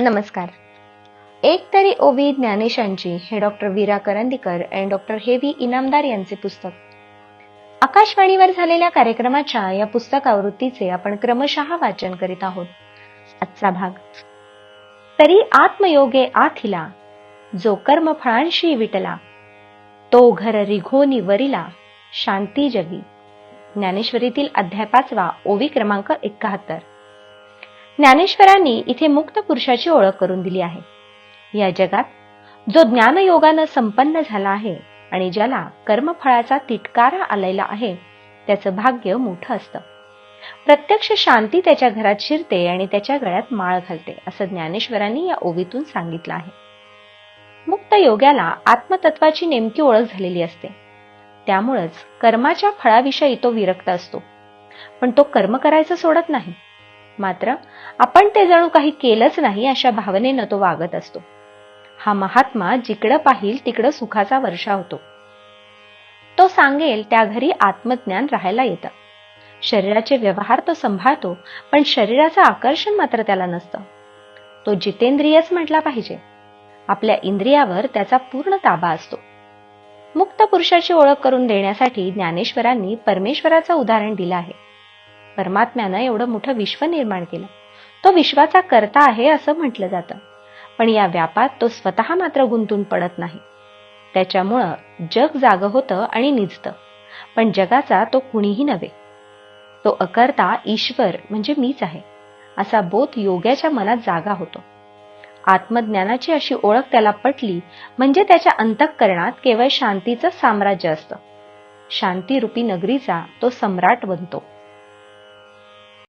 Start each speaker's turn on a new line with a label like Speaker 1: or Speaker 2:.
Speaker 1: नमस्कार. एक तरी ओवी ज्ञानेशांची हे doctor Veera Karandikar and doctor H V Inamdar यांचे पुस्तक. आकाशवाणीवर झालेल्या कार्यक्रमाच्या या पुस्तकावृत्तीचे आपण क्रमशः वाचन करीत आहोत. आजचा भाग. तरी आत्मयोगे आथिला जो कर्म फळांशी विटला तो घर रिघोनी वरिला शांती जगी. ज्ञानेश्वरीतील अध्याय पाचवा ओवी क्रमांक एकाहत्तर. ज्ञानेश्वरांनी इथे मुक्त पुरुषाची ओळख करून दिली आहे. या जगात जो ज्ञानयोगानं संपन्न झाला आहे आणि ज्याला कर्मफळाचा तिटकारा आलेला आहे त्याचं भाग्य मोठं असतं. प्रत्यक्ष शांती त्याच्या घरात शिरते आणि त्याच्या गळ्यात माळ घालते असं ज्ञानेश्वरांनी या ओवीतून सांगितलं आहे. मुक्त योग्याला आत्मतत्वाची नेमकी ओळख झालेली असते. त्यामुळंच कर्माच्या फळाविषयी तो विरक्त असतो. पण तो कर्म करायचं सोडत नाही. मात्र आपण ते जणू काही केलंच नाही अशा भावनेनं तो वागत असतो. हा महात्मा जिकडं पाहिल तिकडं सुखाचा वर्षा होतो. तो सांगेल त्या घरी आत्मज्ञान राहायला येतं. शरीराचे व्यवहार तो सांभाळतो पण शरीराचं आकर्षण मात्र त्याला नसतं. तो जितेंद्रियच म्हटला पाहिजे. आपल्या इंद्रियावर त्याचा पूर्ण ताबा असतो. मुक्त पुरुषाची ओळख करून देण्यासाठी ज्ञानेश्वरांनी परमेश्वराचं उदाहरण दिलं आहे. परमात्म्यानं एवढं मोठं विश्व निर्माण केलं. तो विश्वाचा करता आहे असं म्हटलं जातं. पण या व्यापात तो स्वतः मात्र गुंतून पडत नाही. त्याच्यामुळं जग जाग होतं आणि निजतं. पण जगाचा तो कुणीही नव्हे. तो अकर्ता ईश्वर म्हणजे मीच आहे. असा बोध योग्याच्या मनात जागा होतो. आत्मज्ञानाची अशी ओळख त्याला पटली म्हणजे त्याच्या अंतःकरणात केवळ शांतीचं साम्राज्य असतं. शांतीरूपी नगरीचा तो सम्राट बनतो.